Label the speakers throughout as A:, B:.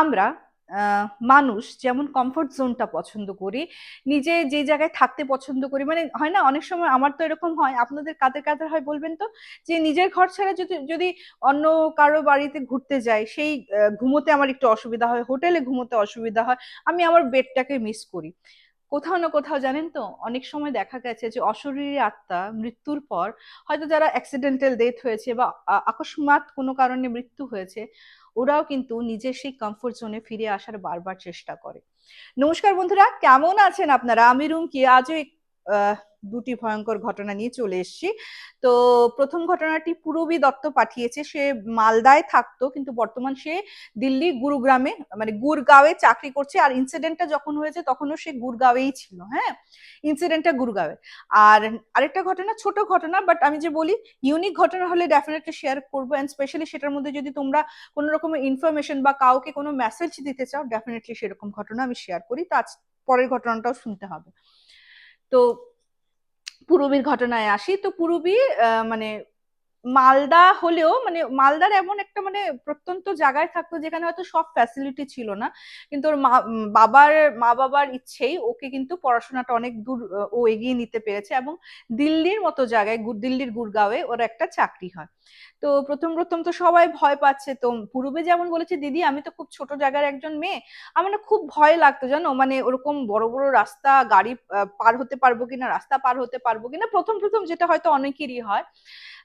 A: আমরা মানুষ যেমন কমফোর্ট জোনটা পছন্দ করি, নিজে যে জায়গায় থাকতে পছন্দ করি মানে হয় না, অনেক সময় আমার তো এরকম হয়, আপনাদের কাদের কাদের হয় বলবেন তো? যে নিজের ঘর ছাড়া যদি যদি অন্য কারও বাড়িতে ঘুরতে যাই, সেই ঘুমোতে আমার একটু অসুবিধা হয়, হোটেলে ঘুমোতে অসুবিধা হয়, আমি আমার বেডটাকে মিস করি। কোথাও না কোথাও জানেন তো, অনেক সময় দেখা গেছে যে অশরীরী আত্মা মৃত্যুর পর, হয়তো যারা অ্যাক্সিডেন্টাল ডেথ হয়েছে বা, আ- আকস্মাৎ কোনো কারণে মৃত্যু হয়েছে ওরাও কিন্তু নিজের সেই কমফোর্ট জোনে ফিরে আসার বারবার চেষ্টা করে। নমস্কার বন্ধুরা, কেমন আছেন আপনারা? আমি রুম কি আজও দুটি ভয়ঙ্কর ঘটনা নিয়ে চলে এসেছি। তো প্রথম ঘটনাটি পূরবী দত্ত পাঠিয়েছে। সে মালদায় থাকতো, কিন্তু বর্তমান সে দিল্লি গুরুগ্রামে মানে গুরগাঁওয়ে চাকরি করছে। আর ইনসিডেন্টটা যখন হয়েছে, তখনও সে গুরগাঁওয়েই ছিল হ্যাঁ? ইনসিডেন্টটা গুরগাঁওয়ে। আর আরেকটা ঘটনা, ছোট ঘটনা বাট আমি যে বলি ইউনিক ঘটনা হলে ডেফিনেটলি শেয়ার করব। অ্যান্ড স্পেশালি সেটার মধ্যে যদি তোমরা কোনো রকমের ইনফরমেশন বা কাউকে কোনো মেসেজ দিতে চাও ডেফিনেটলি সেরকম ঘটনা আমি শেয়ার করি। তো আজ পরের ঘটনাটাও শুনতে হবে। তো পুরবীর ঘটনায় আসি। তো পুরবী মানে মালদা হলেও মানে মালদার এমন একটা মানে প্রত্যন্ত জায়গায় থাকতো যেখানে হয়তো সব ফ্যাসিলিটি ছিল না। কিন্তু ওর মা বাবার মা বাবার ইচ্ছেই ওকে কিন্তু পড়াশোনাটা অনেক দূর, ও এগিয়ে নিতে পেরেছে এবং দিল্লির মতো জায়গায় দিল্লির গুরগাঁওয়ে ওর একটা চাকরি হয়। তো প্রথম প্রথম তো সবাই ভয় পাচ্ছে। তো পূর্বে যেমন বলেছে, দিদি, আমি তো খুব ছোট জায়গার একজন মেয়ে। আমার না খুব ভয় লাগতো জানো? মানে ওরকম বড় বড় রাস্তা, গাড়ি পার হতে পারব কিনা, রাস্তা পার হতে পারব কিনা? প্রথম প্রথম যেটা হয়তো অনেকেরই হয়।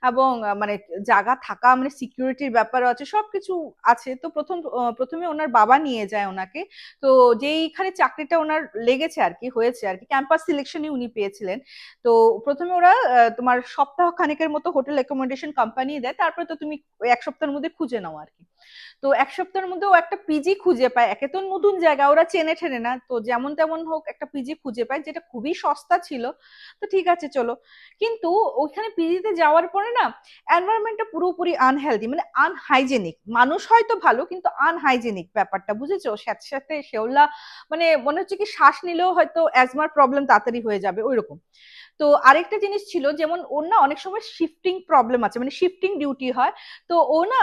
A: এবং মানে জায়গা থাকা মানে সিকিউরিটির ব্যাপার আছে, সবকিছু আছে। তো প্রথম প্রথমে ওনার বাবা নিয়ে যায় ওনাকে। তো যেইখানে চাকরিটা ওনার লেগেছে আর কি, হয়েছে আর কি ক্যাম্পাস সিলেকশনই উনি পেয়েছিলেন। তো প্রথমে ওরা তোমার সপ্তাহ খানেকের মতো হোটেল রেকমেন্ডেশন কোম্পানি দেয়, তারপরে তো তুমি এক সপ্তাহের মধ্যে খুঁজে নাও আর কি। তো এক সপ্তাহের মধ্যে ও একটা পিজি খুঁজে পায়, একে তো নতুন জায়গা, ওরা চেনে ঠেনে না। তো যেমন তেমন হোক একটা পিজি খুঁজে পায়, যেটা খুবই সস্তা ছিল। তো ঠিক আছে, চলো। কিন্তু ওইখানে পিজিতে যাওয়ার পরে না এনভায়রনমেন্টটা পুরোপুরি আনহেলদি মানে আনহাইজেনিক মানুষ হয়তো ভালো, কিন্তু আনহাইজেনিক ব্যাপারটা, বুঝেছ? সাথে সাথে শেওলা মানে মনে হচ্ছে কি শ্বাস নিলেও হয়তো অ্যাজমার প্রবলেম তাড়াতাড়ি হয়ে যাবে, ওইরকম। তো আরেকটা জিনিস ছিল, যেমন ওর না অনেক সময় শিফটিং প্রবলেম আছে মানে শিফটিং ডিউটি হয়। তো ও না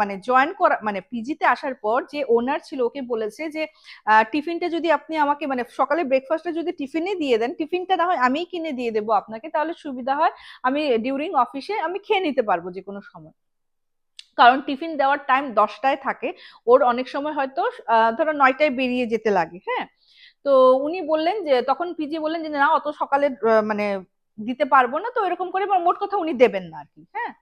A: মানে জয়েন করা মানে পিজিতে আসার পর যে ওনার ছিল, ওকে বলেছে যে টিফিনটা যদি আপনি আমাকে মানে সকালে ব্রেকফাস্টটা যদি টিফিনে দিয়ে দেন টিফিনটা না হয় আমিই কিনে দিয়ে দেবো আপনাকে, তাহলে সুবিধা হয়। আমি ডিউরিং অফিসে আমি খেয়ে নিতে পারব যে কোনো সময়। কারণ টিফিন দেওয়ার টাইম দশটায় থাকে। ওর অনেক সময় হয়তো ধরো নয়টায় বেরিয়ে যেতে লাগে হ্যাঁ? তো উনি বললেন যে, তখন পিজি বললেন যে, না, অত সকালে মানে দিতে পারব না। তো এরকম করে মোট কথা উনি দেবেন না আর কি হ্যাঁ?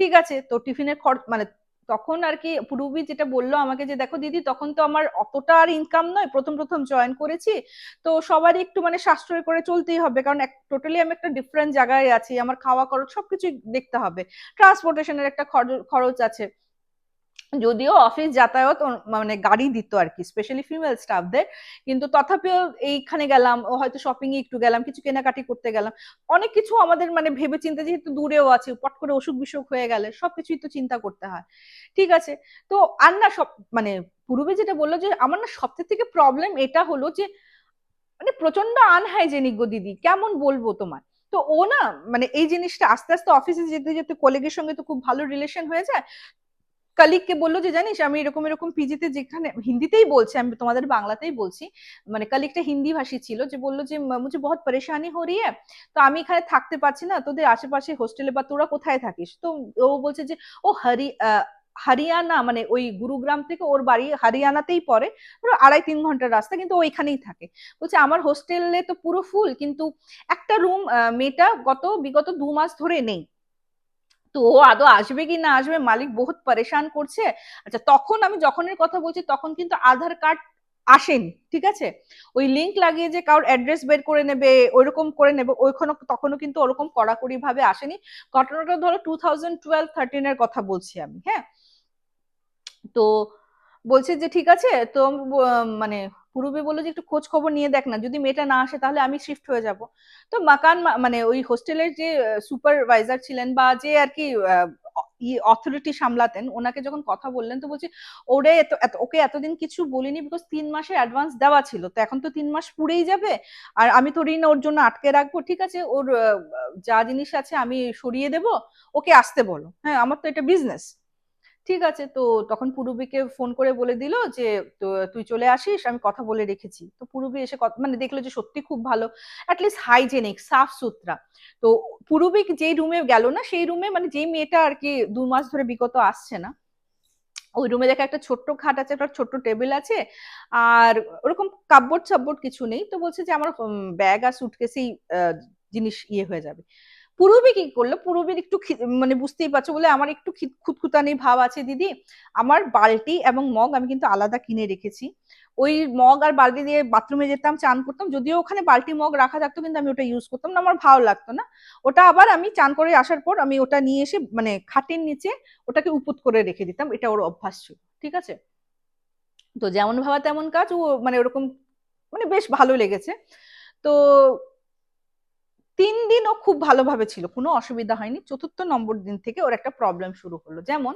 A: ঠিক আছে, তো টিফিনের খরচ মানে তখন আর কি পূর্বী যেটা বলল আমাকে যে, দেখো দিদি, তখন তো আমার অতটা আর ইনকাম নয়, প্রথম প্রথম জয়েন করেছি। তো সবারই একটু মানে সাশ্রয় করে চলতেই হবে, কারণ টোটালি আমি একটা ডিফারেন্ট জায়গায় আছি, আমার খাওয়া খরচ সবকিছু দেখতে হবে। ট্রান্সপোর্টেশনের একটা খরচ আছে। যদিও অফিস যাতায়াত মানে গাড়ি দিত আর কি স্পেশালি ফিমেল স্টাফদের কিন্তু তথাপিও এইখানে গেলাম, ও হয়তো শপিং একটু গেলাম, কিছু কেনাকাটি করতে গেলাম। অনেক কিছু আমাদের মানে ভেবে চিন্তে যেহেতু দূরেও আছে, পট করে অসুখ বিসুখ হয়ে গেলে সবকিছুই তো চিন্তা করতে হয়। ঠিক আছে, তো আর না সব মানে পূর্বে যেটা বলল যে, আমার না সবথেকে থেকে প্রবলেম এটা হলো যে মানে প্রচণ্ড আনহাইজেনিক গো দিদি, কেমন বলব তোমার তো ও না মানে এই জিনিসটা আস্তে আস্তে অফিসে যেতে যেতে কলিগের সঙ্গে তো খুব ভালো রিলেশন হয়ে যায় কলিগকে বলল যে, জানিস, আমি এরকম এরকম পিজিতে যেখানে, হিন্দিতেই বলছে, আমি তোমাদের বাংলাতেই বলছি। মানে কলিগটা হিন্দি ভাষী ছিল, যে বলল যে, "ম- মুঝে বহুত পরেশানি হো রি হ্যায়, তো আমি এখানে থাকতে পারছি না, তোদের আশেপাশে হোস্টেলে বা তোরা কোথায় থাকিস? তো ও বলছে যে, ও হরি হরিয়ানা মানে ওই গুরুগ্রাম থেকে ওর বাড়ি হরিয়ানাতেই পড়ে, ধরো আড়াই, তিন ঘণ্টার রাস্তা, কিন্তু ওইখানেই থাকে। বলছে, আমার হোস্টেলে তো পুরো ফুল কিন্তু একটা রুম মেয়েটা গত, বিগত দু মাস ধরে নেই। তো ও আদৌ আসবে কি না আসবে মালিক বহুত পরেশান করছে। আচ্ছা তখন আমি যখনের কথা বলছি তখন কিন্তু আধার কার্ড আসেনি, ঠিক আছে? ওই লিংক লাগিয়ে যে কারোর অ্যাড্রেস বের করে নেবে, ওইরকম করে নেবে, ওইখানে, তখনও কিন্তু ওরকম কড়াকড়ি ভাবে আসেনি। ঘটনাটা ধরো টু থাউজেন্ড টুয়েলভ থার্টিনের কথা বলছি আমি হ্যাঁ? তো বলছে যে ঠিক আছে, তো মানে পূর্বে বলল যে একটু খোঁজ খবর নিয়ে দেখ না, যদি মেয়েটা না আসে তাহলে আমি শিফট হয়ে যাব। তো মাকান মানে ওই হোস্টেলের যে সুপারভাইজার ছিলেন বা যে আর কি অথরিটি সামলাতেন, ওনাকে যখন কথা বললেন তো বলছি, ওরে, এত ওকে এতদিন কিছু বলিনি বিকজ তিন মাসের অ্যাডভান্স দেওয়া ছিল, তো এখন তো তিন মাস পুরেই যাবে, আর আমি তো ঋণ ওর জন্য আটকে রাখব, ঠিক আছে? ওর যা জিনিস আছে আমি সরিয়ে দেব, ওকে আসতে বলো। হ্যাঁ আমার তো এটা বিজনেস ঠিক আছে, তো তখন পুরুবিকে ফোন করে বলে দিল যে তুই চলে আসিস, আমি কথা বলে রেখেছি। তো পুরুবি এসে মানে দেখল যে সত্যি খুব ভালো অ্যাটলিস্ট হাইজেনিক সাফ সুতরা। তো পুরুবি যেই রুমে গেল না, সেই রুমে মানে যেই মেয়েটা আর কি দু মাস ধরে বিগত আসছে না, ওই রুমে দেখে একটা ছোট্ট খাট আছে, একটা ছোট্ট টেবিল আছে, আর ওরকম কাপবোর্ড সাপবোর্ড কিছু নেই। তো বলছে যে, আমার ব্যাগ আর সুটকেসেই জিনিস ইয়ে হয়ে যাবে। পুরবী কি করল? পুরবীর একটু মানে বুঝতেই পারছ বলে আমার একটু খুঁতখুতানি ভাব আছে দিদি। আমার বালতি এবং মগ আমি কিন্তু আলাদা কিনে রেখেছি। ওই মগ আর বালতি দিয়ে বাথরুমে যেতাম, চান করতাম, যদিও ওখানে বালতি মগ রাখা থাকতো কিন্তু আমি ওটা ইউজ করতাম না, আমার ভালো লাগতো না। ওটা আবার আমি চান করে আসার পর আমি ওটা নিয়ে এসে মানে খাটের নিচে ওটাকে উপুত করে রেখে দিতাম। এটা ওর অভ্যাস ছিল, ঠিক আছে? তো যেমন ভাবা তেমন কাজ, ও মানে ওরকম মানে বেশ ভালো লেগেছে। তো তিন দিন ও খুব ভালোভাবে ছিল, কোনো অসুবিধা হয়নি। চতুর্থ নম্বর দিন থেকে ওর একটা প্রবলেম শুরু হলো। যেমন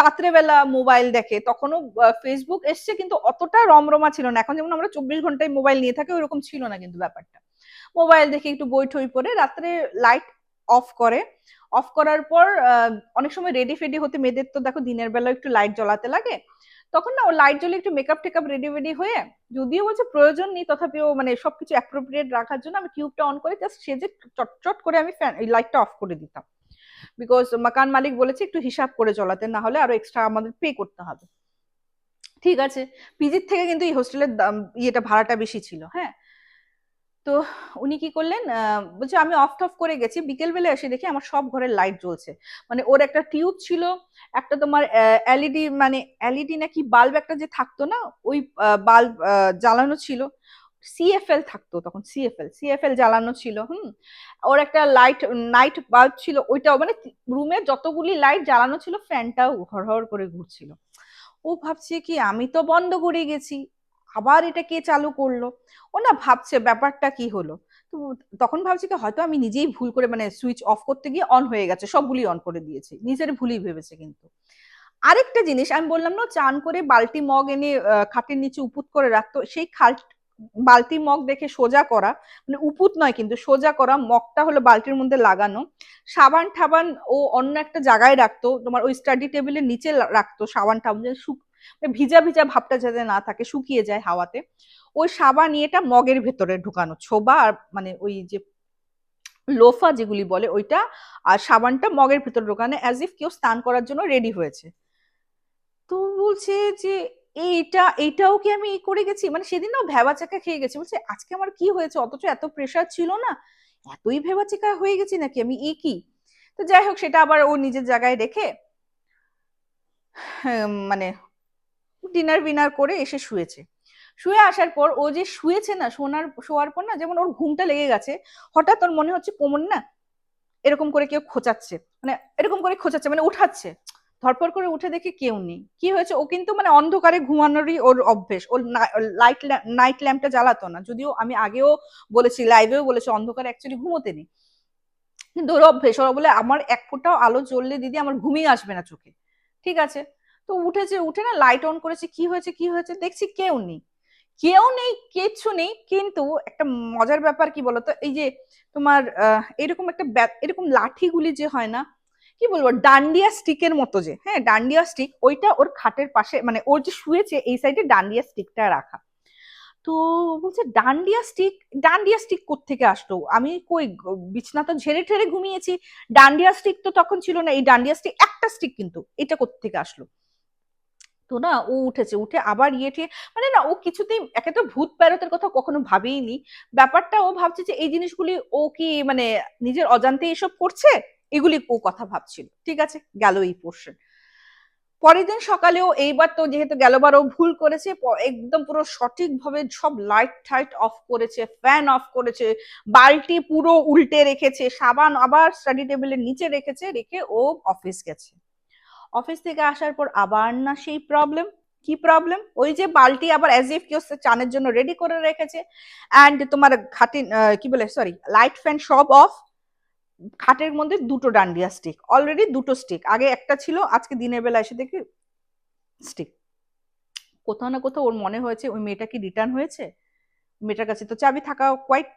A: রাত্রেবেলা মোবাইল দেখে, তখনও ফেসবুক এসছে কিন্তু অতটা রমরমা ছিল না। এখন যেমন আমরা চব্বিশ ঘন্টায় মোবাইল নিয়ে থাকি ওরকম ছিল না কিন্তু ব্যাপারটা। মোবাইল দেখে একটু বই ঠই পরে রাত্রে লাইট অফ করে। অফ করার পর অনেক সময় রেডি ফেডি হতে, মেয়েদের তো দেখো দিনের বেলা একটু লাইট জ্বলাতে লাগে। তখন না ও লাইট জ্বলে একটু মেকআপ টেকআপ রেডি রেডি হয়ে যদিও বলছে প্রয়োজন নেই, তথাপিও মানে সবকিছু অ্যাপ্রোপ্রিয়েট রাখার জন্য আমি টিউবটা অন করে জাস্ট সেজে চটচট করে আমি ফ্যান এই লাইটটা অফ করে দিতাম। বিকজ মাকান মালিক বলেছে একটু হিসাব করে চলাতে না হলে আরও এক্সট্রা আমাদের পে করতে হবে। ঠিক আছে পিজির থেকে কিন্তু এই হোস্টেলের ইয়েটা ভাড়াটা বেশি ছিল হ্যাঁ? তো উনি কি করলেন বলছে আমি অফ টফ করে গেছি বিকেল বেলা এসে দেখি আমার সব ঘরের লাইট জ্বলছে। মানে ওর একটা টিউব ছিল, একটা তোমার এলইডি মানে এলইডি নাকি বাল্ব একটা যে থাকতো না, ওই বাল্ব জ্বালানো ছিল। সিএফএল থাকতো তখন সিএফএল সিএফএল জ্বালানো ছিল, হুম। ওর একটা লাইট নাইট বাল্ব ছিল, ওইটাও মানে রুমে যতগুলি লাইট জ্বালানো ছিল ফ্যানটাও হর হর করে ঘুরছিল। ও ভাবছে কি, আমি তো বন্ধ করে গেছি। আবার এটা কে চালু করল? ও না ভাবছে ব্যাপারটা কি হলো? তো তখন ভাবছি কি হয়তো আমি নিজেই ভুল করে মানে সুইচ অফ করতে গিয়ে অন হয়ে গেছে, সবগুলি অন করে দিয়েছি। নিজের ভুলই ভেবেছে কিন্তু। আরেকটা জিনিস, আমি বললাম না, চান করে বালতি মগ এনে খাটের নিচে উপুত করে রাখতো। সেই খাল, বালতি মগ দেখে সোজা করা মানে উপুত নয় কিন্তু সোজা করা মগটা হলো বালতির মধ্যে লাগানো। সাবান ঠাবান ও অন্য একটা জায়গায় রাখতো, তোমার ওই স্টাডি টেবিলের নিচে রাখতো সাবান ঠাবান মানে ভিজা ভিজা ভাবটা যাতে না থাকে শুকিয়ে যায় হাওয়াতে। ওই সাবান ইয়েটা মগের ভেতরে ঢুকানো ছোবা আর মানে ওই যে লোফা যেগুলি বলে ওইটা আর সাবানটা মগের ভেতরে ঢোকানো অ্যাজ ইফ কেউ স্নান করার জন্য রেডি হয়েছে। তো বলছে যে এইটা এইটাও কি আমি করে গেছি? মানে সেদিনও ভেবা চাকা খেয়ে গেছি। বলছে আজকে আমার কি হয়েছে? অথচ এত প্রেশার ছিল না। এতই ভেবা চাকা হয়ে গেছি নাকি? আমি এ কি? তো যাই হোক সেটা আবার ও নিজের জায়গায় রেখে হ্যাঁ, মানে ডিনার বিনার করে এসে শুয়েছে। শুয়ে আসার পর ও যে শুয়েছে না, শোনার, শোয়ার পর না, যেমন ওর ঘুমটা লেগে গেছে, হঠাৎ ওর মনে হচ্ছে কোমর না এরকম করে কেউ খোঁচাচ্ছে মানে এরকম করে খোঁচাচ্ছে মানে উঠাচ্ছে। ধরপর করে উঠে দেখে কেউ নেই। কি হয়েছে? ও কিন্তু মানে অন্ধকারে ঘুমানোরই ওর অভ্যেস। ওর লাইট নাইট ল্যাম্পটা জ্বালাতো না। যদিও আমি আগেও বলেছি লাইভেও বলেছি, অন্ধকারে অ্যাকচুয়ালি ঘুমোতে নেই। কিন্তু ওর অভ্যেস, ওরা বলে, আমার এক ফোঁটাও আলো জ্বললে দিদি, আমার ঘুমিয়ে আসবে না চোখে। ঠিক আছে? তো উঠেছে, উঠে না লাইট অন করেছে, কি হয়েছে কি হয়েছে, দেখছি কেউ নেই। কেউ নেই, কিচ্ছু নেই, কিন্তু একটা মজার ব্যাপার কি বলতো? এই যে তোমার এরকম একটা এরকম লাঠিগুলি যে হয় না, কি বলব? ডান্ডিয়া স্টিকের মতো যে হ্যাঁ ডান্ডিয়া স্টিক ওইটা ওর খাটের পাশে মানে ওর যে শুয়েছে, এই সাইডে ডান্ডিয়া স্টিকটা রাখা। তো বলছে, ডান্ডিয়া স্টিক ডান্ডিয়া স্টিক থেকে আসতো আমি কই, বিছনা তো ঝেড়ে ঠেড়ে ঘুমিয়েছি। ডান্ডিয়া স্টিক তো তখন ছিল না, এই ডান্ডিয়া স্টিক একটা স্টিক কিন্তু, এটা থেকে আসলো? তো না, ও উঠেছে। উঠে আবার ইয়ে ঠিয়ে মানে না, ও কিছুতেই একে তো ভূত প্যারতের কথা কখনো ভাবেইনি। ব্যাপারটা ও ভাবছে যে, এই জিনিসগুলি ও কি মানে নিজের অজান্তে এসব করছে? এগুলি ও কথা ভাবছিল। ঠিক আছে, গেল এই পোর্শন পরের দিন সকালেও এইবার তো যেহেতু গেলবার ও ভুল করেছে একদম পুরো সঠিকভাবে সব লাইট টাইট অফ করেছে ফ্যান অফ করেছে, বালতি পুরো উল্টে রেখেছে, সাবান আবার স্টাডি টেবিলের নিচে রেখেছে, রেখে ও অফিস গেছে। অফিস থেকে আসার পর আবার না সেই প্রবলেম কি প্রবলেম ওই যে বালতি আবার অ্যাজ ইফ কেউ চানের জন্য রেডি করে রেখেছে অ্যান্ড তোমার খাটি কি বলে সরি লাইট ফ্যান সব অফ খাটের মধ্যে দুটো ডান্ডিয়া স্টিক অলরেডি দুটো স্টিক আগে একটা ছিল, আজকে দিনের বেলা এসে দেখি স্টিক কোথাও না কোথাও ওর মনে হয়েছে, ওই মেয়েটা কি রিটার্ন হয়েছে? মেয়েটার কাছে তো চাবি থাকা কোয়াইট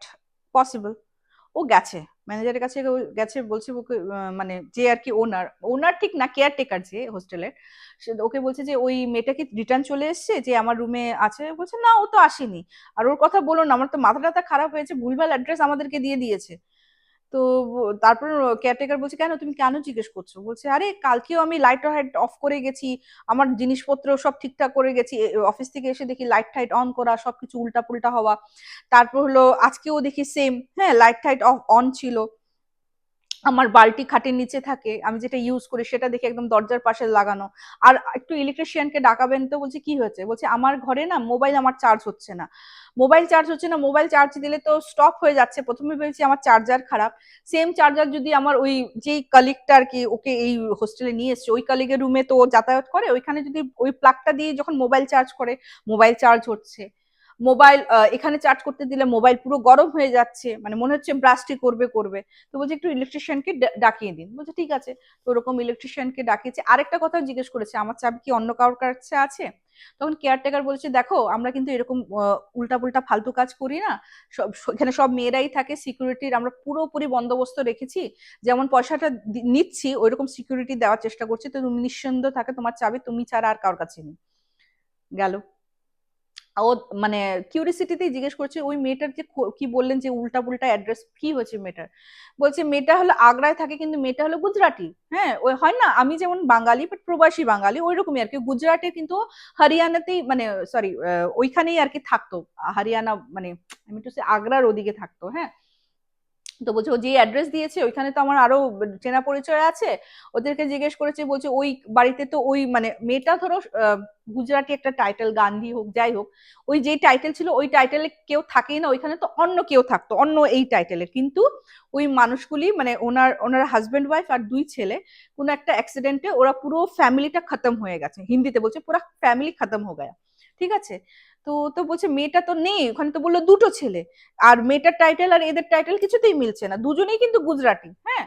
A: পসিবল ও গেছে। ম্যানেজারের কাছে গেছে, বলছে ওকে মানে যে আর কি ওনার ওনার ঠিক না কেয়ারটেকার যে হোস্টেলের ওকে বলছে যে ওই মেয়েটা কি রিটার্ন চলে এসছে? যে আমার রুমে আছে? বলছে, না, ও তো আসেনি। আর ওর কথা বলো না, আমার তো মাথা টাথা খারাপ হয়েছে, ভুলভাল অ্যাড্রেস আমাদেরকে দিয়ে দিয়েছে। তো তারপরে কেয়ারটেকার বলছে, কেন? তুমি কেন জিজ্ঞেস করছ? বলছে, আরে, কালকেও আমি লাইট হাইট অফ করে গেছি, আমার জিনিসপত্র সব ঠিকঠাক করে গেছি অফিস থেকে এসে দেখি লাইট টাইট অন করা, সবকিছু উল্টা পুল্টা হওয়া। তারপর হলো, আজকেও দেখি সেম হ্যাঁ লাইট টাইট অফ অন ছিল। আমার বালতি খাটের নিচে থাকে, আমি যেটা ইউজ করি সেটা দেখে একদম দরজার পাশে লাগানো। আর একটু ইলেকট্রিশিয়ানকে ডাকাবেন তো বলছে, কি হয়েছে? বলছে, আমার ঘরে না মোবাইল আমার চার্জ হচ্ছে না। মোবাইল চার্জ হচ্ছে না মোবাইল চার্জ দিলে তো স্টপ হয়ে যাচ্ছে। প্রথমে ভেবেছি আমার চার্জার খারাপ। সেম চার্জার যদি আমার ওই যেই কালিগটা আর কি ওকে এই হোস্টেলে নিয়ে এসছে, ওই কালিগের রুমে তো যাতায়াত করে, ওইখানে যদি ওই প্লাগটা দিয়ে যখন মোবাইল চার্জ করে মোবাইল চার্জ হচ্ছে। মোবাইল এখানে চার্জ করতে দিলে মোবাইল পুরো গরম হয়ে যাচ্ছে। মানে মনে হচ্ছে ব্রাশটি করবে করবে। তো বলছে, একটু ইলেকট্রিশিয়ানকে ডাকিয়ে দিন। বলছে, ঠিক আছে। তো ওরকম ইলেকট্রিশিয়ানকে ডাকিয়েছে। আরেকটা কথা জিজ্ঞেস করেছে, আমার চাবি কি অন্য কারোর কাছে আছে? তখন কেয়ারটেকার বলছে, দেখো, আমরা কিন্তু এরকম উল্টা পুল্টা ফালতু কাজ করি না। সব এখানে সব মেয়েরাই থাকে সিকিউরিটির আমরা পুরোপুরি বন্দোবস্ত রেখেছি। যেমন পয়সাটা নিচ্ছি, ওইরকম সিকিউরিটি দেওয়ার চেষ্টা করছি। তো তুমি নিঃসন্দেহ থাকে, তোমার চাবি তুমি ছাড়া আর কারোর কাছে নেই। গেল। ও মানে কিউরিসিটিতেই জিজ্ঞেস করছে, ওই মেয়েটার যে কি বললেন যে উল্টা পুল্টা অ্যাড্রেস কি হয়েছে মেয়েটার? বলছে, মেয়েটা হলো আগ্রায় থাকে কিন্তু মেয়েটা হলো গুজরাটি। হ্যাঁ ওই হয় না, আমি যেমন বাঙালি বাট প্রবাসী বাঙালি ওই রকমই আর কি। গুজরাটে কিন্তু হরিয়ানাতেই মানে সরি ওইখানেই আর কি থাকতো। হরিয়ানা মানে আমি তো আগ্রার ওদিকে থাকতো হ্যাঁ। তো বলছে, ও যে অ্যাড্রেস দিয়েছে, ওইখানে তো আমার আরও চেনা পরিচয় আছে। ওদেরকে জিজ্ঞেস করেছে, বলছে, ওই বাড়িতে তো ওই মানে মেয়েটা ধরো গুজরাটি একটা টাইটেল গান্ধী হোক, যাই হোক, ওই যে টাইটেল ছিল, ওই টাইটেলে কেউ থাকেই না, ওইখানে তো অন্য কেউ থাকতো, অন্য এই টাইটেলের কিন্তু ওই মানুষগুলি মানে ওনার ওনার হাজব্যান্ড ওয়াইফ আর দুই ছেলে, কোনো একটা অ্যাক্সিডেন্টে ওরা পুরো ফ্যামিলিটা খতম হয়ে গেছে। হিন্দিতে বলছে, পুরো ফ্যামিলি খতম হয়ে গয়া ঠিক আছে? তো তো বলছে, মেয়েটা তো নেই। ওখানে তো বলল, দুটো ছেলে। আর মেয়েটার টাইটেল আর এদের টাইটেল কিছুতেই মিলছে না। দুজনেই কিন্তু গুজরাটি হ্যাঁ?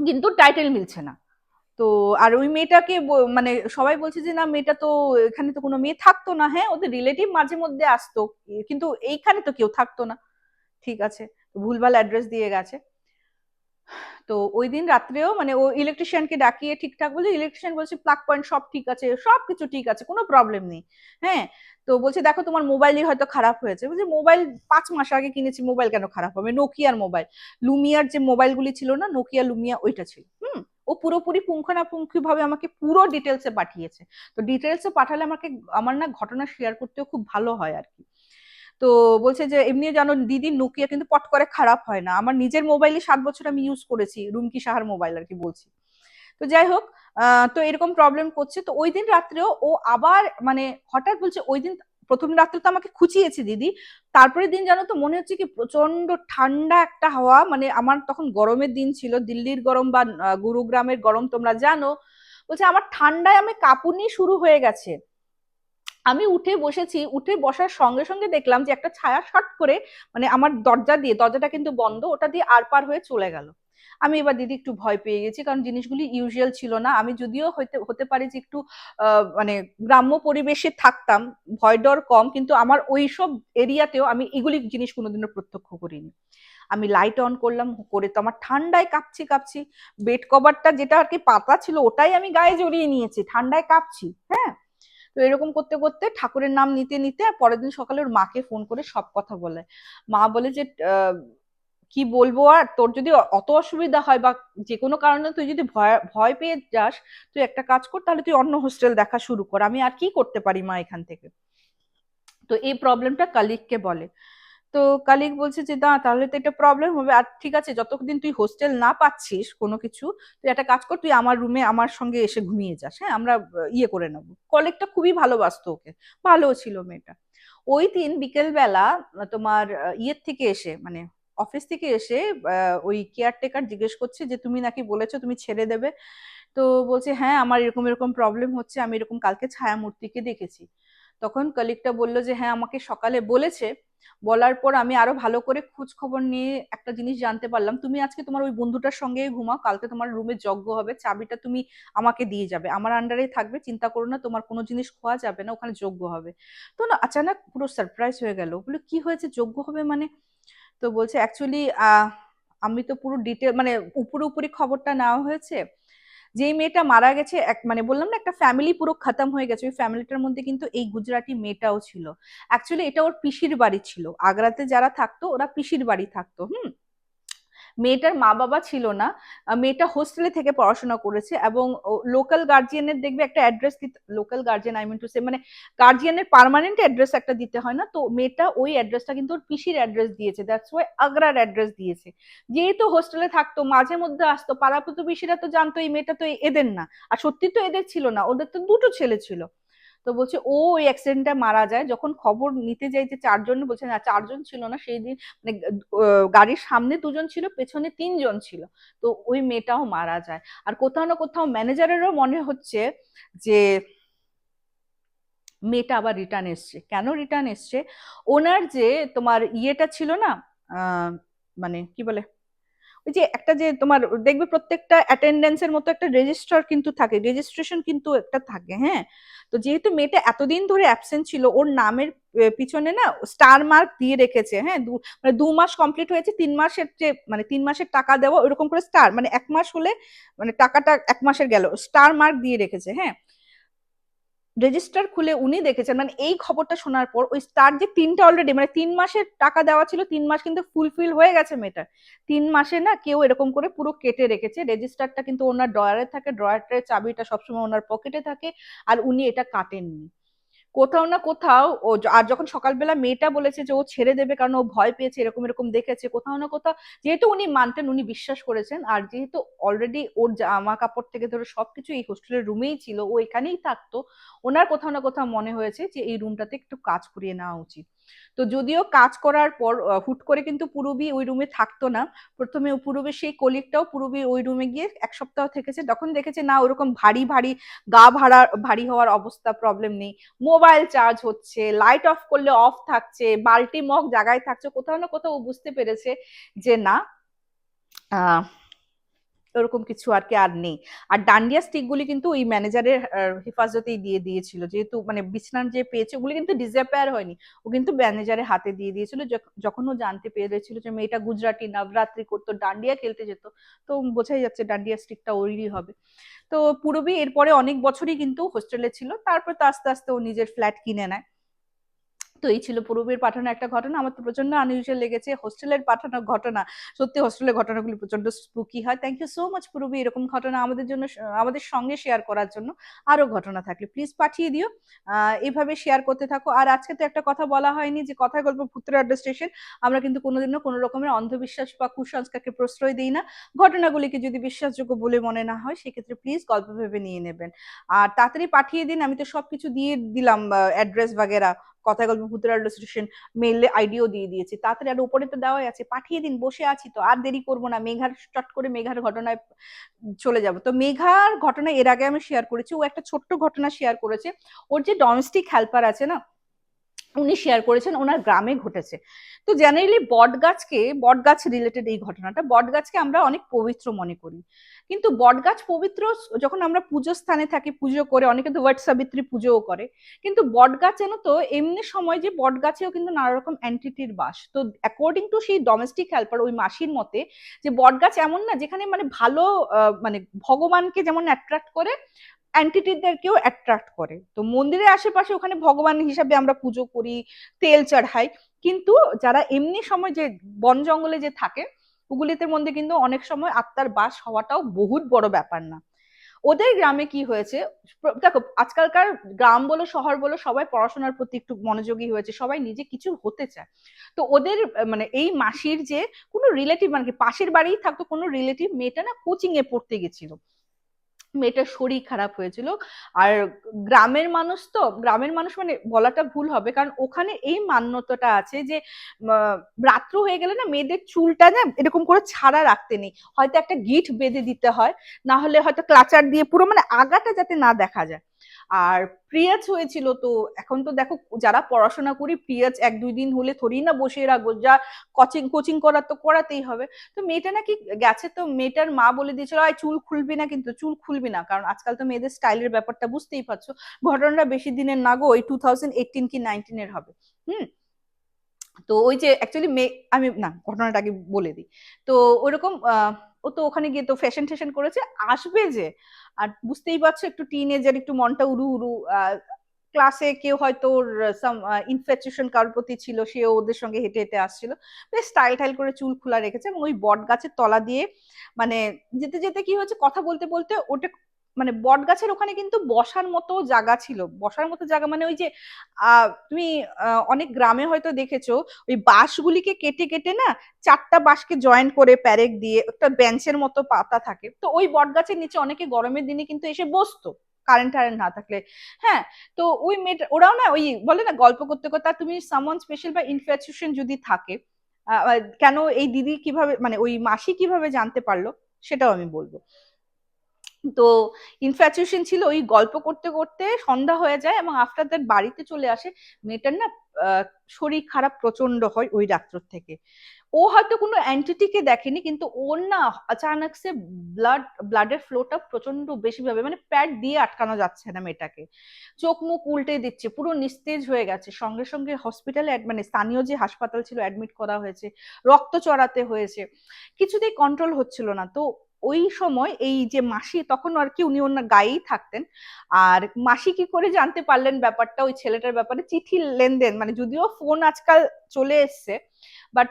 A: কিন্তু টাইটেল মিলছে না। তো, আর ওই মেয়েটাকে মানে সবাই বলছে যে, না, মেয়েটা তো এখানে তো কোনো মেয়ে থাকতো না। হ্যাঁ ওদের রিলেটিভ মাঝে মধ্যে আসতো, কিন্তু এইখানে তো কেউ থাকতো না। ঠিক আছে? ভুলভাল অ্যাড্রেস দিয়ে গেছে। তো ওই দিন রাত্রেও মানে ও ইলেকট্রিশিয়ানকে ডাকিয়ে ঠিকঠাক বলছে ইলেকট্রিশিয়ান বলছে প্লাগ পয়েন্ট সব ঠিক আছে সব কিছু ঠিক আছে, কোনো প্রবলেম নেই। হ্যাঁ? তো বলছে, দেখো, তোমার মোবাইলই হয়তো খারাপ হয়েছে। বলছে মোবাইল পাঁচ মাস আগে কিনেছি মোবাইল কেন খারাপ হবে? নোকিয়ার মোবাইল লুমিয়ার যে মোবাইলগুলি ছিল না নোকিয়া লুমিয়া ওইটা ছিল। হুম? ও পুরোপুরি পুঙ্খানাপুঙ্খি ভাবে আমাকে পুরো ডিটেলসে পাঠিয়েছে। তো ডিটেলসে পাঠালে আমাকে, আমার না ঘটনা শেয়ার করতেও খুব ভালো হয় আর কি। তো বলছে যে এমনি জানো দিদি নোকিয়া কিন্তু পট করে খারাপ হয় না। আমার নিজের মোবাইলই সাত বছর আমি ইউজ করেছি, রুমকি সাহার মোবাইল আর কি বলছি। তো যাই হোক তো এরকম প্রবলেম করছে। তো ওই দিন রাত্রেও ও আবার মানে হঠাৎ বলছে, ওই দিন প্রথম রাত্রে তো আমাকে খুঁচিয়েছে দিদি। তারপরে দিন জানো তো মনে হচ্ছে কি প্রচণ্ড ঠান্ডা একটা হাওয়া। মানে আমার তখন গরমের দিন ছিল, দিল্লির গরম বা গুরুগ্রামের গরম তোমরা জানো। বলছে, আমার ঠান্ডায় আমি কাঁপুনি শুরু হয়ে গেছে। আমি উঠে বসেছি, উঠে বসার সঙ্গে সঙ্গে দেখলাম যে একটা ছায়া শট করে মানে আমার দরজা দিয়ে, দরজাটা কিন্তু বন্ধ, ওটা দিয়ে আর পার হয়ে চলে গেল। আমি এবার দিদি একটু ভয় পেয়ে গেছি, কারণ জিনিসগুলি ইউজুয়াল ছিল না। আমি যদিও হতে হতে পারি যে একটু মানে গ্রাম্য পরিবেশে থাকতাম, ভয় ডর কম, কিন্তু আমার ওই সব এরিয়াতেও আমি এগুলি জিনিস কোনোদিনও প্রত্যক্ষ করিনি। আমি লাইট অন করলাম, করে তো আমার ঠান্ডায় কাঁপছি কাঁপছি। বেড কভারটা যেটা আর কি পাতা ছিল, ওটাই আমি গায়ে জড়িয়ে নিয়েছি, ঠান্ডায় কাঁপছি হ্যাঁ? তো এরকম করতে করতে ঠাকুরের নাম নিতে নিতে আর পরের দিন সকালে ওর মাকে ফোন করে সব কথা বলে। মা বলে যে কি বলব আর তোর যদি অত অসুবিধা হয় বা যে কোনো কারণে তুই যদি ভয় ভয় পেয়ে যাস, তুই একটা কাজ কর, তাহলে তুই অন্য হোস্টেল দেখা শুরু কর। আমি আর কি করতে পারি মা এখান থেকে? তো এই প্রবলেমটা কালিককে বলে। তো কালিক বলছে যে, না, তাহলে তো এটা প্রবলেম হবে। আর ঠিক আছে, যতদিন তুই হোস্টেল না পাচ্ছিস কোনো কিছু, তুই একটা কাজ কর, তুই আমার রুমে আমার সঙ্গে এসে ঘুমিয়ে যাস হ্যাঁ? আমরা ইয়ে করে নেব। কলিগটা খুবই ভালোবাসতো ওকে। ভালো ছিল মেয়েটা। ওই দিন বিকেলবেলা তোমার ইয়ের থেকে এসে মানে অফিস থেকে এসে ওই কেয়ারটেকার জিজ্ঞেস করছে যে, তুমি নাকি বলেছ তুমি ছেড়ে দেবে? তো বলছে হ্যাঁ আমার এরকম এরকম প্রবলেম হচ্ছে, আমি এরকম কালকে ছায়ামূর্তিকে দেখেছি। তখন কলিগটা বলল যে হ্যাঁ আমাকে সকালে বলেছে বলার পর আমি আরও ভালো করে খোঁজ খবর নিয়ে একটা জিনিস জানতে পারলাম। তুমি আজকে তোমার ওই বন্ধুটার সঙ্গে ঘুমাও, কালকে তোমার রুমে যজ্ঞ হবে, চাবিটা তুমি আমাকে দিয়ে যাবে। আমার আন্ডারে থাকবে, চিন্তা করো না, তোমার কোনো জিনিস খোয়া যাবে না, ওখানে যজ্ঞ হবে। তো না, আচানক পুরো সারপ্রাইজ হয়ে গেল। বলে, কি হয়েছে? যজ্ঞ হবে মানে? তো বলছে অ্যাকচুয়ালি আমি তো পুরো ডিটেল মানে উপরে উপরি খবরটা নেওয়া হয়েছে। যে মেয়েটা মারা গেছে, এক মানে বললাম না একটা ফ্যামিলি পুরো খতম হয়ে গেছে, ওই ফ্যামিলিটার মধ্যে কিন্তু এই গুজরাটি মেয়েটাও ছিল। অ্যাকচুয়ালি এটা ওর পিসির বাড়ি ছিল। আগ্রাতে যারা থাকতো, ওরা পিসির বাড়ি থাকতো, হুম? মেয়েটার মা বাবা ছিল না। মেয়েটা হোস্টেলে থেকে পড়াশোনা করেছে এবং লোকাল গার্জিয়ানের দেখবে একটা অ্যাড্রেস দিতে local guardian I mean to say মানে গার্জিয়ানের পার্মানেন্ট অ্যাড্রেস একটা দিতে হয় না। তো মেয়েটা ওই অ্যাড্রেসটা কিন্তু ওর পিসির অ্যাড্রেস দিয়েছে। দ্যাটস ওয়াই আগ্রার অ্যাড্রেস দিয়েছে। যেহেতু হোস্টেলে থাকতো, মাঝে মধ্যে আসতো পাড়া প্রতিবেশীরা তো জানতো, এই মেয়েটা তো এদের না। আর সত্যি তো এদের ছিল না, ওদের তো দুটো ছেলে ছিল। তো বলছে, ও ওই অ্যাক্সিডেন্টে মারা যায়। যখন খবর নিতে যাই যে চারজন, বলছে, না, চারজন ছিল না। সেই দিন মানে গাড়ির সামনে দুজন ছিল, পেছনে তিনজন ছিল। তো ওই মেয়েটাও মারা যায়। আর কোথাও না কোথাও ম্যানেজারেরও মনে হচ্ছে যে মেয়েটা আবার রিটার্ন এসছে। কেন রিটার্ন এসছে? ওনার যে তোমার ইয়েটা ছিল না মানে কি বলে ওই যে একটা যে তোমার দেখবে প্রত্যেকটা অ্যাটেন্ডেন্সের মতো একটা রেজিস্টার কিন্তু থাকে রেজিস্ট্রেশন কিন্তু একটা থাকে হ্যাঁ? তো যেহেতু মেয়েটা এতদিন ধরে অ্যাবসেন্ট ছিল, ওর নামের পিছনে না স্টার মার্ক দিয়ে রেখেছে হ্যাঁ? দু মানে দু মাস কমপ্লিট হয়েছে, তিন মাসের যে মানে তিন মাসের টাকা দেওয়া ওইরকম করে স্টার মানে এক মাস হলে মানে টাকাটা এক মাসের গেল স্টার মার্ক দিয়ে রেখেছে হ্যাঁ? রেজিস্টার খুলে উনি দেখেছেন। মানে এই খবরটা শোনার পর ওই স্টার যে তিনটা অলরেডি মানে তিন মাসের টাকা দেওয়া ছিল, তিন মাস কিন্তু ফুলফিল হয়ে গেছে মেয়েটার তিন মাসে না কেউ এরকম করে পুরো কেটে রেখেছে। রেজিস্টারটা কিন্তু ওনার ড্রয়ারে থাকে ড্রয়ারটার চাবিটা সবসময় ওনার পকেটে থাকে, আর উনি এটা কাটেননি। কোথাও না কোথাও ও আর যখন সকালবেলা মেয়েটা বলেছে যে ও ছেড়ে দেবে কারণ ও ভয় পেয়েছে, এরকম এরকম দেখেছে, কোথাও না কোথাও, যেহেতু উনি মানতেন, উনি বিশ্বাস করেছেন, আর যেহেতু অলরেডি ওর জামা কাপড় থেকে ধরে সবকিছু এই হোস্টেলের রুমেই ছিল, ও এখানেই থাকতো, ওনার কোথাও না কোথাও মনে হয়েছে যে এই রুমটাতে একটু কাজ করিয়ে নেওয়া উচিত। তো যদিও কাজ করার পর হুট করে কিন্তু পুরবি ওই রুমে থাকতো না। প্রথমে পুরবির সেই কলিগটাও পুরবি ওই রুমে গিয়ে এক সপ্তাহ থেকেছে। তখন দেখেছে, না, ওরকম ভারী ভারী, গা ভাড়া, ভারী হওয়ার অবস্থা প্রবলেম নেই। মোবাইল চার্জ হচ্ছে লাইট অফ করলে অফ থাকছে বাল্টি মগ জায়গায় থাকছে, কোথাও না কোথাও বুঝতে পেরেছে যে, না, আহ ওরকম কিছু আর কি আর নেই। আর ডান্ডিয়া স্টিকগুলি কিন্তু ওই ম্যানেজারের হেফাজতেই দিয়ে দিয়েছিল। যেহেতু মানে বিছনার যে পেয়েছে, ওগুলি কিন্তু ডিসঅ্যাপেয়ার হয়নি। ও কিন্তু ম্যানেজারের হাতে দিয়ে দিয়েছিল। যখন ও জানতে পেরেছিল যে মেয়েটা গুজরাটি, নবরাত্রি করতো, ডান্ডিয়া খেলতে যেত, তো বোঝাই যাচ্ছে ডান্ডিয়া স্টিকটা ওইরই হবে। তো পুরবি এরপরে অনেক বছরই কিন্তু হোস্টেলে ছিল। তারপর তো আস্তে আস্তে ও নিজের ফ্ল্যাট কিনে নেয়। তো এই ছিল পূর্বের পাঠানো একটা ঘটনা। আমার তো প্রচণ্ড আনইউজুয়াল লেগেছে। হোস্টেলের পাঠানো ঘটনা, সত্যি হোস্টেলের ঘটনাগুলি প্রচণ্ড স্পুকি হয়। Thank you so much Purbi এরকম ঘটনা আমাদের জন্য, আমাদের সঙ্গে শেয়ার করার জন্য আরও ঘটনা থাকলে প্লিজ পাঠিয়ে দিও। এভাবে শেয়ার করতে থাকো। আর আজকে তো একটা কথা বলা হয়নি যে কথায় গল্প ভূতের আড্ডা স্টেশন আমরা কিন্তু কোনোদিনও কোনো রকমের অন্ধবিশ্বাস বা কুসংস্কারকে প্রশ্রয় দিই না। ঘটনাগুলিকে যদি বিশ্বাসযোগ্য বলে মনে না হয়, সেক্ষেত্রে প্লিজ গল্প ভেবে নিয়ে নেবেন। আর তাড়াতাড়ি পাঠিয়ে দিন, আমি তো সবকিছু দিয়ে দিলাম অ্যাড্রেস বাগেরা। কথা গল্প ভূতের স্টেশন মেইলে আইডিও দিয়ে দিয়েছি। তাড়াতাড়ি আর উপরে তো দেওয়াই আছে। পাঠিয়ে দিন, বসে আছি তো, আর দেরি করব না। মেঘার, চট করে মেঘার ঘটনায় চলে যাব। তো মেঘার ঘটনা এর আগে আমি শেয়ার করেছি। ও একটা ছোট্ট ঘটনা শেয়ার করেছে। ওর যে ডোমেস্টিক হেল্পার আছে না, উনি শেয়ার করেছেন, ওনার গ্রামে ঘটেছে। তো জেনারেলি বট গাছকে বট গাছ রিলেটেড এই ঘটনাটা বট গাছকে আমরা অনেক পবিত্র মনে করি। কিন্তু বট গাছ পবিত্র যখন আমরা পুজো স্থানে থাকি, পুজো করে, অনেকে তো ওয়াট সাবিত্রী পুজোও করে, কিন্তু বট গাছ যেন তো, এমনি সময় যে বট গাছেও কিন্তু নানা রকম অ্যান্টিটির বাস। তো অ্যাকর্ডিং টু সেই ডোমেস্টিক হেল্পার ওই মাসির মতে, যে বট গাছ এমন না, যেখানে মানে ভালো মানে ভগবানকে যেমন অ্যাট্রাক্ট করে, অ্যান্টিটিদেরকেও অ্যাট্রাক্ট করে। তো মন্দিরের আশেপাশে ওখানে ভগবান হিসাবে আমরা পুজো করি, তেল চড়াই। কিন্তু যারা এমনি সময় যে বন জঙ্গলে যে থাকে ওগুলিতে মধ্যে কিন্তু অনেক সময় আত্মার বাস হওয়াটাও বহুত বড় ব্যাপার না। ওদের গ্রামে কি হয়েছে দেখো, আজকালকার গ্রাম বলো, শহর বলো, সবাই পড়াশোনার প্রতি একটু মনোযোগী হয়েছে, সবাই নিজে কিছু হতে চায়। তো ওদের মানে এই মাসির যে কোনো রিলেটিভ মানে পাশের বাড়িই থাকতো কোনো রিলেটিভ মেয়েটা না কোচিং এ পড়তে গেছিল। মেয়েটার শরীর খারাপ হয়েছিল। আর গ্রামের মানুষ তো, গ্রামের মানুষ মানে বলাটা ভুল হবে, কারণ ওখানে এই মান্যতাটা আছে যে রাত্র হয়ে গেলে না মেয়েদের চুলটা না এরকম করে ছাড়া রাখতে নেই। হয়তো একটা গিট বেঁধে দিতে হয়, না হলে হয়তো ক্লাচার দিয়ে পুরো মানে আগাটা যাতে না দেখা যায়। আর প্রিয়াজ হয়েছিল তো, এখন তো দেখো যারা পড়াশোনা করি, প্রিয়াজ এক দুই দিন হলে থরি না বসে রাখব, যা কোচিং কোচিং করার তো করাতেই হবে। তো মেয়েটা নাকি গেছে তো, মেয়েটার মা বলে দিয়েছিল, আয় চুল খুলবি না কিন্তু, চুল খুলবি না। কারণ আজকাল তো মেয়েদের স্টাইলের ব্যাপারটা বুঝতেই পারছ। ঘটনাটা বেশি দিনের না গো, ওই টু থাউজেন্ড এইটিন কি হবে। হুম? তো ওই যে অ্যাকচুয়ালি মে আমি না, ঘটনাটা আগে বলে দিই। তো ওইরকম ও তো ওখানে গিয়ে তো ফ্যাশন টেশন করেছে, আসবে যে। আর বুঝতেই পারছ, একটু টিনেজার একটু মনটা উড়ু উড়ু ক্লাসে কেউ হয়তো ওর সাম ইনফ্যাচুয়েশন কারোর প্রতি ছিল সে ওদের সঙ্গে হেঁটে হেঁটে আসছিল। বেশ স্টাইল টাইল করে চুল খোলা রেখেছে এবং ওই বট গাছের তলা দিয়ে মানে যেতে যেতে কি হয়েছে, কথা বলতে বলতে ওটা মানে বট গাছের ওখানে কিন্তু বসার মতো জায়গা ছিল। বসার মতো জায়গা মানে ওই যে তুমি অনেক গ্রামে হয়তো দেখেছ, ওই বাঁশগুলিকে কেটে কেটে না চারটা বাঁশকে জয়েন করে প্যারেক দিয়ে একটা বেঞ্চের মতো পাতা থাকে। তো ওই বট গাছের নিচে অনেকে গরমের দিনে কিন্তু এসে বসতো কারেন্ট টারেন্ট না থাকলে। হ্যাঁ তো ওই মেয়েটা, ওরাও না ওই বলে না গল্প করতে করতে তুমি সামন স্পেশাল বা ইনফ্যাচুয়েশন যদি থাকে কেন এই দিদি কীভাবে মানে ওই মাসি কীভাবে জানতে পারল? সেটাও আমি বলব। তো ইনফ্যাচুয়েশন ছিল ওই গল্প করতে করতে সন্ধ্যা হয়ে যায় এবং আফটার দ্যাট বাড়িতে চলে আসে মেয়েটার না শরীর খারাপ প্রচণ্ড হয় ওই রাত্র থেকে। ও হয়তো কোনো অ্যান্টিটিকে দেখেনি কিন্তু ওর না আচানক সে ব্লাড ব্লাডের ফ্লোটা প্রচণ্ড বেশি ভাবে মানে প্যাড দিয়ে আটকানো যাচ্ছে না মেয়েটাকে। চোখ মুখ উল্টে দিচ্ছে, পুরো নিস্তেজ হয়ে গেছে। সঙ্গে সঙ্গে হসপিটালে মানে স্থানীয় যে হাসপাতাল ছিল অ্যাডমিট করা হয়েছে, রক্ত চড়াতে হয়েছে। কিছুতেই কন্ট্রোল হচ্ছিল না। তো ওই সময় এই যে মাসি, তখন আর কি উনি ওনার গায়েই থাকতেন। আর মাসি কি করে জানতে পারলেন ব্যাপারটা? ওই ছেলেটার ব্যাপারে চিঠি লেনদেন মানে যদিও ফোন আজকাল চলে এসছে বাট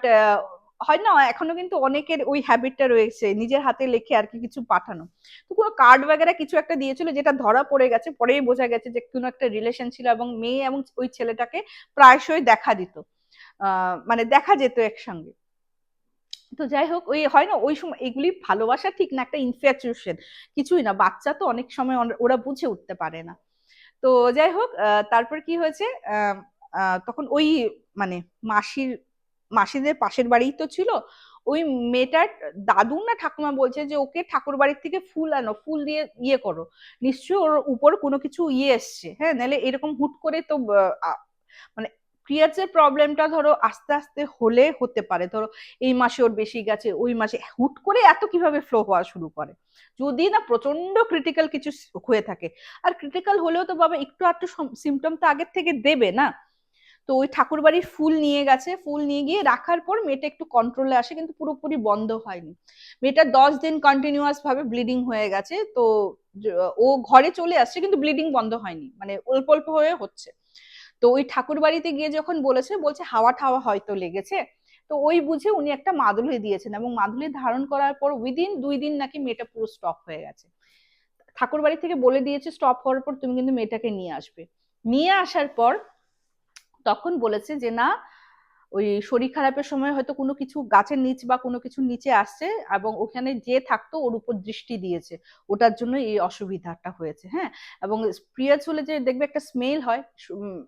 A: হয় না, এখনও কিন্তু অনেকের ওই হ্যাবিটটা রয়েছে, নিজের হাতে লিখে আর কি কিছু পাঠানো। তো কোনো কার্ড বাগেরা কিছু একটা দিয়েছিল যেটা ধরা পড়ে গেছে, পরেই বোঝা গেছে যে কোনো একটা রিলেশন ছিল এবং মেয়ে এবং ওই ছেলেটাকে প্রায়শই দেখা দিত। মানে দেখা যেত একসঙ্গে। তো যাই হোক, ওই হয় না, ওই সময় এগুলি ভালোবাসা ঠিক না, একটা ইনফ্যাচুয়েশন কিছুই না, বাচ্চা তো অনেক সময় ওরা বুঝে উঠতে পারে না। তো যাই হোক তারপর কি হয়েছে? তখন ওই মানে মাসির, মাসিদের পাশের বাড়িই তো ছিল। ওই মেয়েটার দাদু না ঠাকুমা বলছে যে, ওকে ঠাকুর বাড়ির থেকে ফুল আনো, ফুল দিয়ে ইয়ে করো। নিশ্চয়ই ওর উপর কোনো কিছু ইয়ে এসছে। হ্যাঁ নাহলে এরকম হুট করে তো মানে পিরিয়ডসের প্রবলেমটা ধরো আস্তে আস্তে হলে হতে পারে। ধরো এই মাসে ওর বেশি গেছে, ওই মাসে হুট করে এত কীভাবে ফ্লো হওয়া শুরু করে? যদি না প্রচণ্ড ক্রিটিক্যাল কিছু হয়ে থাকে। আর ক্রিটিক্যাল হলেও তো বাবা একটু একটু সিমটম তো আগের থেকে দেবে না? তো ওই ঠাকুর বাড়ির ফুল নিয়ে গেছে, ফুল নিয়ে গিয়ে রাখার পর মেয়েটা একটু কন্ট্রোলে আসে, কিন্তু পুরোপুরি বন্ধ হয়নি। মেয়েটা দশ দিন কন্টিনিউয়াস ভাবে ব্লিডিং হয়ে গেছে, তো ও ঘরে চলে আসছে, কিন্তু ব্লিডিং বন্ধ হয়নি। মানে অল্প অল্প হয়ে হচ্ছে। তো ওই ঠাকুর বাড়িতে গিয়ে যখন বলেছে, বলছে হাওয়া ঠাওয়া হয়তো লেগেছে। তো ওই বুঝে উনি একটা মাদুলি দিয়েছেন এবং মাদুলি ধারণ করার পর উইদিন দুই দিন নাকি মেয়েটা পুরো স্টপ হয়ে গেছে। ঠাকুর বাড়ি থেকে বলে দিয়েছে স্টপ হওয়ার পর তুমি কিন্তু মেয়েটাকে নিয়ে আসবে। নিয়ে আসার পর তখন বলেছে যে, না ওই শরীর খারাপের সময় হয়তো কোনো কিছু গাছের নিচ বা কোনো কিছু নিচে আসছে এবং ওখানে যে থাকতো ওর উপর দৃষ্টি দিয়েছে। ওটার জন্য এই অসুবিধাটা হয়েছে হ্যাঁ? এবং প্রিয়াজ হলে যে দেখবে একটা স্মেল হয়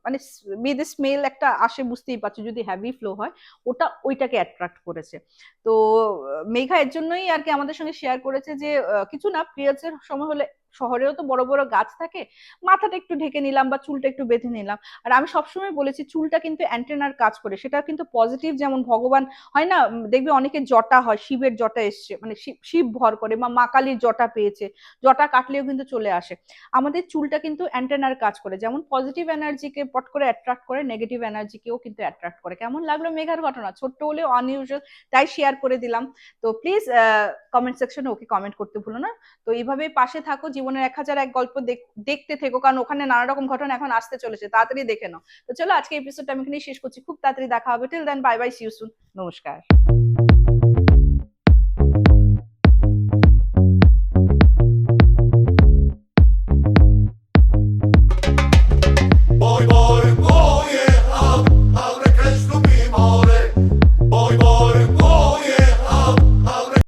A: মানে মেয়েদের স্মেল একটা আসে বুঝতেই পারছ, যদি হ্যাভি ফ্লো হয়, ওটা ওইটাকে অ্যাট্রাক্ট করেছে। তো, মেঘা এর জন্যই আর কি আমাদের সঙ্গে শেয়ার করেছে যে কিছু না প্রিয়াজের সময় হলে শহরেও তো বড় বড় গাছ থাকে, মাথাটা একটু ঢেকে নিলাম বা চুলটা একটু বেঁধে নিলাম। আর আমি সবসময় বলেছি, চুলটা কিন্তু অ্যান্টেনার কাজ করে সেটা কিন্তু পজিটিভ যেমন ভগবান, হয় না? দেখবে অনেকের জটা হয়, শিবের জটা এসছে মানে শিব ভর করে বা মা কালীর জটা পেয়েছে, জটা কাটলেও কিন্তু চলে আসে। আমাদের চুলটা কিন্তু অ্যান্টেনার কাজ করে, যেমন পজিটিভ এনার্জিকে পট করে অ্যাট্রাক্ট করে নেগেটিভ এনার্জিকেও কিন্তু অ্যাট্রাক্ট করে। কেমন লাগল মেঘার ঘটনা? ছোট্ট হলেও আনইউজুয়াল তাই শেয়ার করে দিলাম। তো প্লিজ কমেন্ট সেকশনে ওকে কমেন্ট করতে ভুলো না। তো এইভাবেই পাশে থাকো জীবনের এক হাজার এক গল্প দেখতে থেকো। কারণ ওখানে নানা রকম ঘটনা এখন আসতে চলেছে। তাড়াতাড়ি দেখে নাও। তো চলো আজকে এপিসোডটা আমি এখানে শেষ করছি। খুব তাড়াতাড়ি দেখা হবে। Till then bye bye see you soon নমস্কার।